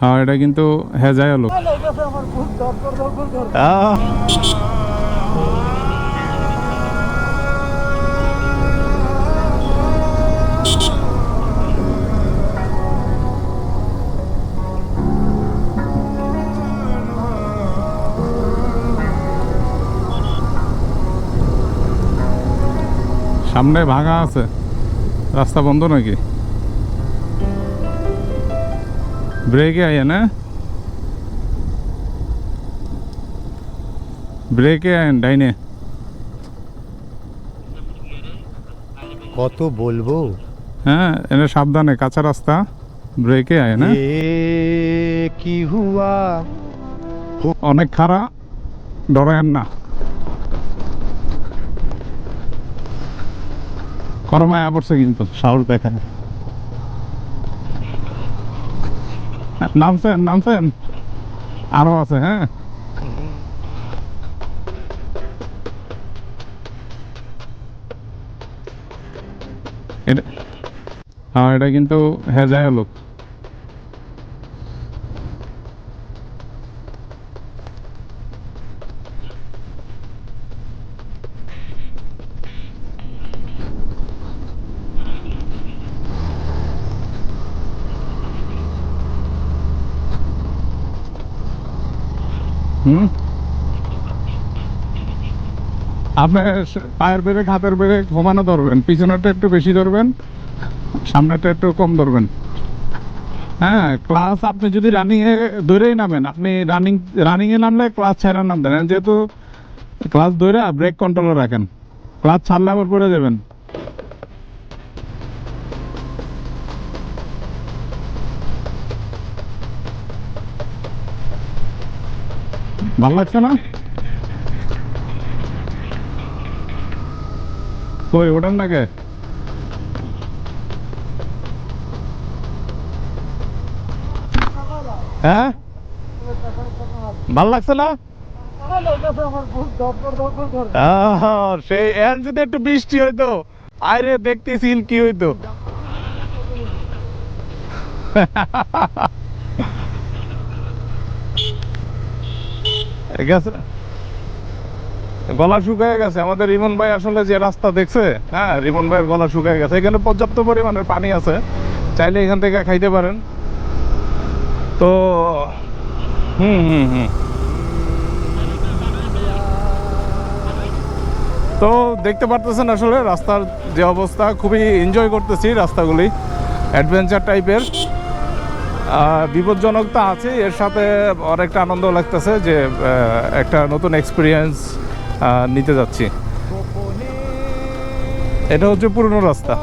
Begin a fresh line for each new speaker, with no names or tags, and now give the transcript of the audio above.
হ্যাঁ এটা কিন্তু হেজায় আহ, সামনে ভাঙা আছে। রাস্তা বন্ধ নাকি? ব্রেকে আইয়া না? ব্রেকে আইন ডাইনে।
কত বলব?
হ্যাঁ এনে সাবধানে কাঁচা রাস্তা। ব্রেকে আয় না?
কি হুয়া?
অনেক খারাপ ডরায়েন না। করমায় পড়ছে কিন্তু সাহস দেখেন নামছেন নামছেন? আরও আছে হ্যাঁ? এটা হ্যাঁ এটা কিন্তু হেজায় লোক। হুম? আপনার পায়ের ব্রেক হাতের ব্রেক ঘুমানো ধরবেন। পিছনেরটা একটু বেশি ধরবেন, সামনেরটা একটু কম ধরবেন। হ্যাঁ ক্লাস আপনি যদি রানিংয়ে ধরেই নামেন, আপনি রানিং রানিংয়ে নামলে ক্লাস ছাড়া নাম দেন। যেহেতু ক্লাস ধরে ব্রেক কন্ট্রোলে রাখেন। ক্লাস ছাড়লে আবার পড়ে যাবেন। ভালো লাগছে না? কই ওঠান নাকি হ্যাঁ? ভালো লাগছে না? সেই একটু বৃষ্টি হইতো। দেখতেছিল কি হইতো। গেছে গলা শুকায় গেছে। আমাদের রিমন ভাই আসলে যে রাস্তা দেখছে হ্যাঁ রিমন ভাইয়ের গলা শুকায় গেছে। এখানে পর্যাপ্ত পরিমাণের পানি আছে। চাইলে এখান থেকে খাইতে পারেন। তো, হুম হুম হুম। তো দেখতে পারতেছেন আসলে রাস্তার যে অবস্থা। খুবই এনজয় করতেছি রাস্তাগুলি। অ্যাডভেঞ্চার টাইপের বিপজ্জনক তো আছে এর সাথে অনেকটা আনন্দ লাগতেছে যে একটা নতুন এক্সপিরিয়েন্স নিতে যাচ্ছি। এটা হচ্ছে পুরনো রাস্তা।